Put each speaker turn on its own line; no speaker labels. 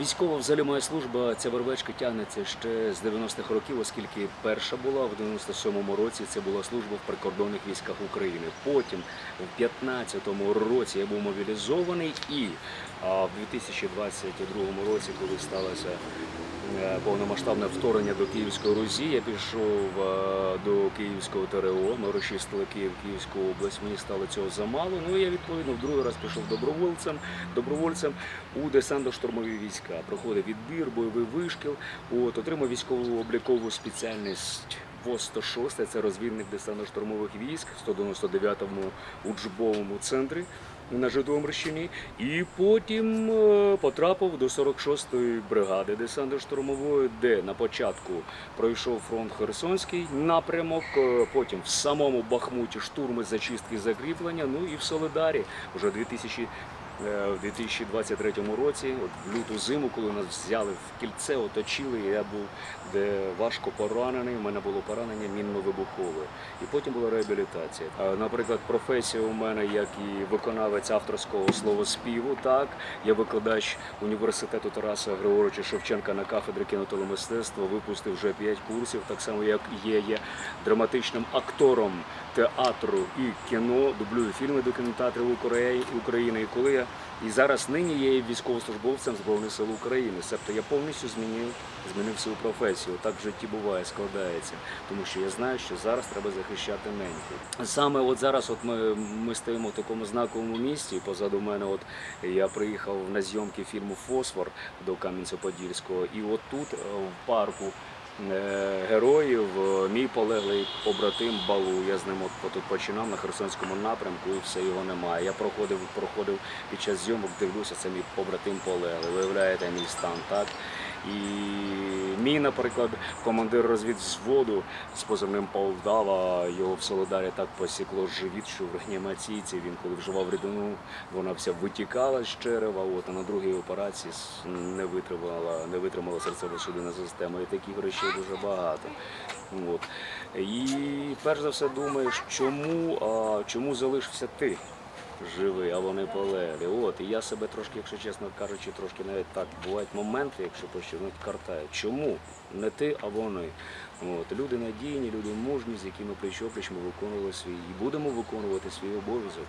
Військова взагалі моя служба, ця вервечка тягнеться ще з 90-х років, оскільки перша була в 97-му році. Це була служба в прикордонних військах України. Потім в 15-му році я був мобілізований, і а, в 2022 році, коли сталося е, повномасштабне вторгнення до Київської Русі, я пішов е, до Київського ТРО. Ми розчистили Київ, Київську область. Мені стало цього замало. Ну і я відповідно в другий раз пішов добровольцем, добровольцем у десантно-штурмові війська. Проходив відбір, бойовий вишкіл. От отримав військову облікову спеціальність. ВОЗ 106 це розвідник десантно-штурмових військ в 199-му учбовому центрі на Житомирщині. І потім е, потрапив до 46-ї бригади десантно-штурмової, де на початку пройшов фронт Херсонський напрямок, е, потім в самому Бахмуті штурми, зачистки, закріплення. Ну і в Солидарі вже 2000 е, в 2023 році, от в люту зиму, коли нас взяли в кільце, оточили, я був де важко поранений. У мене було поранення мінно-вибухове. І потім була реабілітація. Наприклад, професія у мене, як і виконавець авторського словоспіву, так я викладач університету Тараса Григоровича Шевченка на кафедрі кінотелемистецтва, випустив вже 5 курсів, так само як є, є драматичним актором театру і кіно, дублюю фільми до кінотеатрів України. І коли я і зараз нині є військовослужбовцем Збройних сил України. Тобто я повністю змінив, змінив свою професію. Так в житті буває, складається. Тому що я знаю, що зараз треба захищати неньку. Саме от зараз, от ми, ми стоїмо в такому знаковому місці. Позаду мене, от я приїхав на зйомки фільму Фосфор до Кам'янця-Подільського, і от тут, е, в парку. Е, Героїв, е, мій полеглий побратим Балу. Я з ним от тут починав на Херсонському напрямку, і все його немає. Я проходив, проходив під час зйомок, дивлюся, це мій побратим полеглий. Виявляєте мій стан, так? І мій, наприклад, командир розвідвзводу з позивним Полдава, його в Солодарі так посікло живіт, що в реанімаційці він коли вживав рідину, вона вся витікала з черева. От, а на другій операції не витримала, не витримала серцево-судинна система. І таких речей дуже багато. От. І перш за все думаєш, чому, а, чому залишився ти? Живий, а вони полегли. От, і я себе трошки, якщо чесно кажучи, трошки навіть так бувають моменти, якщо почнуть картаю. Чому? Не ти, а вони. От, люди надійні, люди мужні, з якими пліч опліч ми виконували свій і будемо виконувати свій обов'язок.